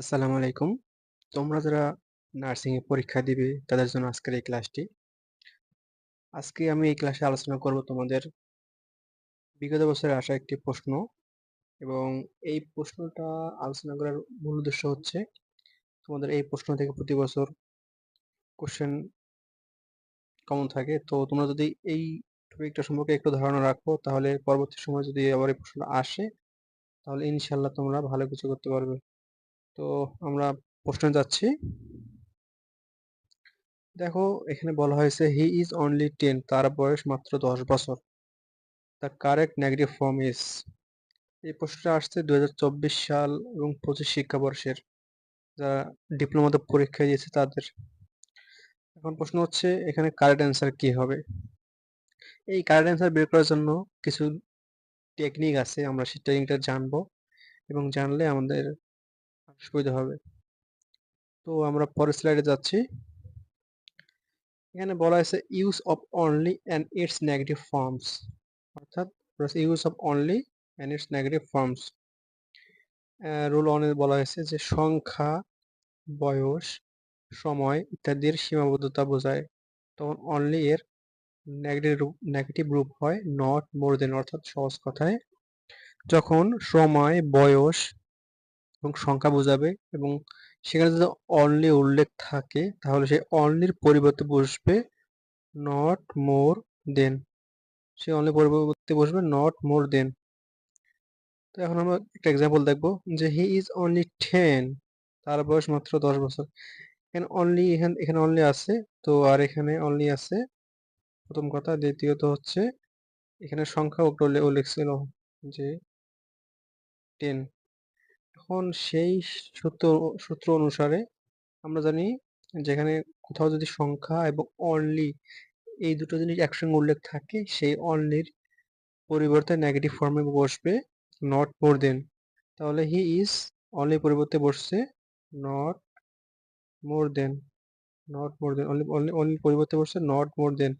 আসসালামু আলাইকুম। তোমরা যারা নার্সিং এ পরীক্ষা দিবে, তাদের জন্য আজকের এই ক্লাসটি। আজকে আমি এই ক্লাসে আলোচনা করব তোমাদের বিগত বছরে আসা একটি প্রশ্ন এবং এই প্রশ্নটা আলোচনা করার মূল উদ্দেশ্য হচ্ছে তোমাদের এই প্রশ্ন থেকে প্রতি বছর কোশ্চেন কমন থাকে। তো তোমরা যদি এই টপিকটা সম্পর্কে একটু ধারণা রাখো, তাহলে পরবর্তী সময় যদি আবার এই প্রশ্নটা আসে, তাহলে ইনশাআল্লাহ তোমরা ভালো কিছু করতে পারবে। তো আমরা প্রশ্নে যাচ্ছি। দেখো, এখানে বলা হয়েছে হি ইজ অনলি টেন তার বয়স মাত্র দশ বছর। The correct negative form is এই প্রশ্নটা আসছে দু হাজার চব্বিশ সাল এবং পঁচিশ শিক্ষাবর্ষের, যারা ডিপ্লোমাতে পরীক্ষা দিয়েছে তাদের। এখন প্রশ্ন হচ্ছে, এখানে কারেক্ট অ্যান্সার কি হবে? এই কারেক্ট অ্যান্সার বের করার জন্য কিছু টেকনিক আছে, আমরা সেই টেকনিকটা জানব এবং জানলে আমাদের সুবিধা হবে। তো আমরা পরের স্লাইডে যাচ্ছি। এখানে বলা হয়েছে use of only and its negative forms অর্থাৎ use of only and its negative forms rule ওয়ানে বলা হয়েছে যে সংখ্যা, বয়স, সময় ইত্যাদির সীমাবদ্ধতা বোঝায়। তখন অনলি এর নেগেটিভ রূপ নেগেটিভ রূপ হয় নট মোর দেন অর্থাৎ সহজ কথায়। যখন সময়, বয়স এবং সংখ্যা বোঝাবে এবং সেখানে যদি অনলি উল্লেখ থাকে, তাহলে সেই অনলির পরিবর্তে বসবে not more then say only পরিবর্তে বসবে নট মোর দেন তো এখন আমরা একটা এক্সাম্পল দেখব যে হি ইজ অনলি টেন তার বয়স মাত্র দশ বছর। এখানে অনলি এখানে এখানে অনলি আছে, তো আর এখানে অনলি আছে। প্রথম কথা, দ্বিতীয়ত হচ্ছে, এখানে সংখ্যা উল্লেখ ছিল যে টেন এখন সেই সূত্র সূত্র অনুসারে আমরা জানি যেখানে কোথাও যদি সংখ্যা এবং অনলি এই দুটো জিনিস একসঙ্গে উল্লেখ থাকে, সেই অনলির পরিবর্তে নেগেটিভ ফর্মে বসবে নট মোর দেন তাহলে হি ইজ অনলি পরিবর্তে বসছে not more than not more than only only পরিবর্তে বসছে নট মোর দেন